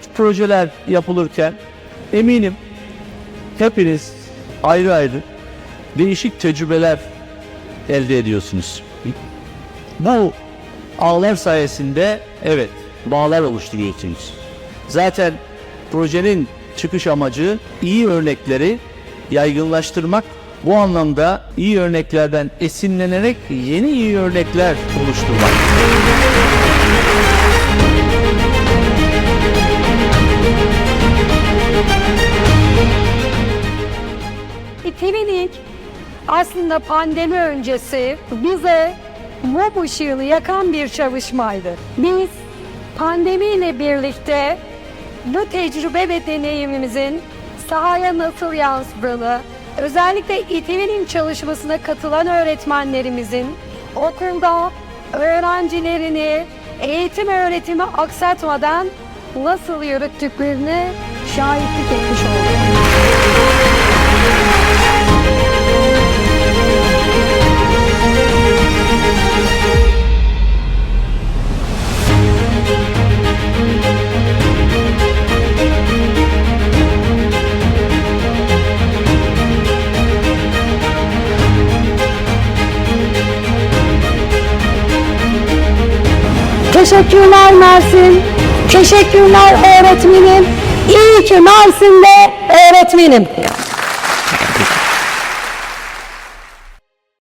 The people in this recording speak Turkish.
projeler yapılırken eminim hepiniz ayrı ayrı değişik tecrübeler elde ediyorsunuz. Bu ağlar sayesinde evet bağlar oluşturuyorsunuz. Zaten projenin çıkış amacı iyi örnekleri yaygınlaştırmak. Bu anlamda iyi örneklerden esinlenerek yeni iyi örnekler oluşturmak. Klinik aslında pandemi öncesi bize mum ışığını yakan bir çalışmaydı. Biz pandemiyle birlikte bu tecrübe ve deneyimimizin sahaya nasıl yansıdığını, özellikle İTV'nin çalışmasına katılan öğretmenlerimizin okulda öğrencilerini eğitim öğretimi aksatmadan nasıl yürüttüklerini şahitlik etmiş olduk. Teşekkürler Mersin. Teşekkürler öğretmenim. İyi ki Mersin'de öğretmenim.